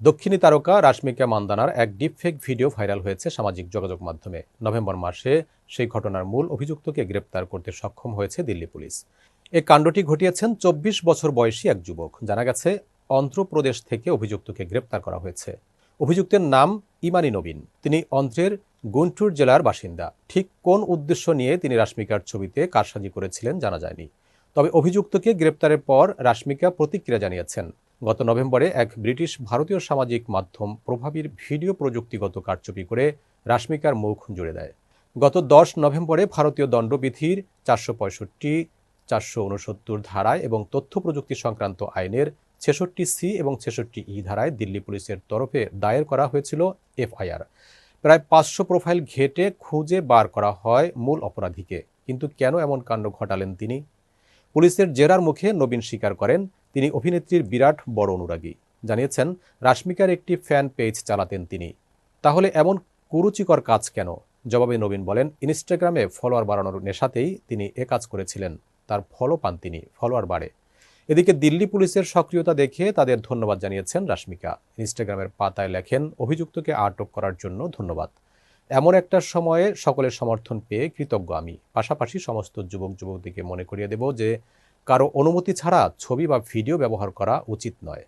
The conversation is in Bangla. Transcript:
দক্ষিণী তারকা রাশমিকা মান্দানার এক ডিপফেক ভিডিও ভাইরাল হয়েছে সামাজিক যোগাযোগ মাধ্যমে। নভেম্বর মাসে সেই ঘটনার মূল অভিযুক্তকে গ্রেপ্তার করতে সক্ষম হয়েছে দিল্লি পুলিশ। এ কাণ্ডটি ঘটিয়েছেন চব্বিশ বছর বয়সী এক যুবক। জানা গেছে, অন্ধ্রপ্রদেশ থেকে অভিযুক্তকে গ্রেপ্তার করা হয়েছে। অভিযুক্তের নাম ইমানি নবীন। তিনি অন্ধ্রের গুন্টুর জেলার বাসিন্দা। ঠিক কোন উদ্দেশ্য নিয়ে তিনি রাশমিকার ছবিতে কারসাজি করেছিলেন জানা যায়নি। তবে অভিযুক্তকে গ্রেপ্তারের পর রাশমিকা প্রতিক্রিয়া জানিয়েছেন। গত নভেম্বরে এক ব্রিটিশ ভারতীয় সামাজিক মাধ্যম প্রভাবীর ভিডিও প্রযুক্তিগত কারচুপি করে রাশমিকার মুখ জুড়ে দেয়। গত দশ নভেম্বরে ভারতীয় দণ্ডবিধির চারশো পঁয়ষট্টি, চারশো উনসত্তর ধারায় এবং তথ্য প্রযুক্তি সংক্রান্ত আইনের ছেষট্টি সি এবং ছেষট্টি ই ধারায় দিল্লি পুলিশের তরফে দায়ের করা হয়েছিল এফআইআর। প্রায় পাঁচশো প্রোফাইল ঘেটে খুঁজে বার করা হয় মূল অপরাধীকে। কিন্তু কেন এমন কাণ্ড ঘটালেন তিনি? পুলিশের জেরার মুখে নবীন স্বীকার করেন তিনি অভিনেত্রীর বিরাট বড় অনুরাগী। জানিয়েছেন, রাশমিকার একটি ফ্যান পেজ চালাতেন তিনি। তাহলে এমন কুরুচিকর কাজ কেন? জবাবে নবীন বলেন, ইনস্টাগ্রামে ফলোয়ার বাড়ানোর নেশাতেই তিনি এ কাজ করেছিলেন। তার ফলো পান তিনি, ফলোয়ার বাড়ে। এদিকে দিল্লি পুলিশের সক্রিয়তা দেখে তাদের ধন্যবাদ জানিয়েছেন রাশমিকা। ইনস্টাগ্রামের পাতায় লেখেন, অভিযুক্তকে আটক করার জন্য ধন্যবাদ। এমন একটা সময়ে সকলের সমর্থন পেয়ে কৃতজ্ঞ আমি। পাশাপাশি সমস্ত যুবক যুবতীকে মনে করিয়ে দেব যে কারও অনুমতি ছাড়া ছবি বা ভিডিও ব্যবহার করা উচিত নয়।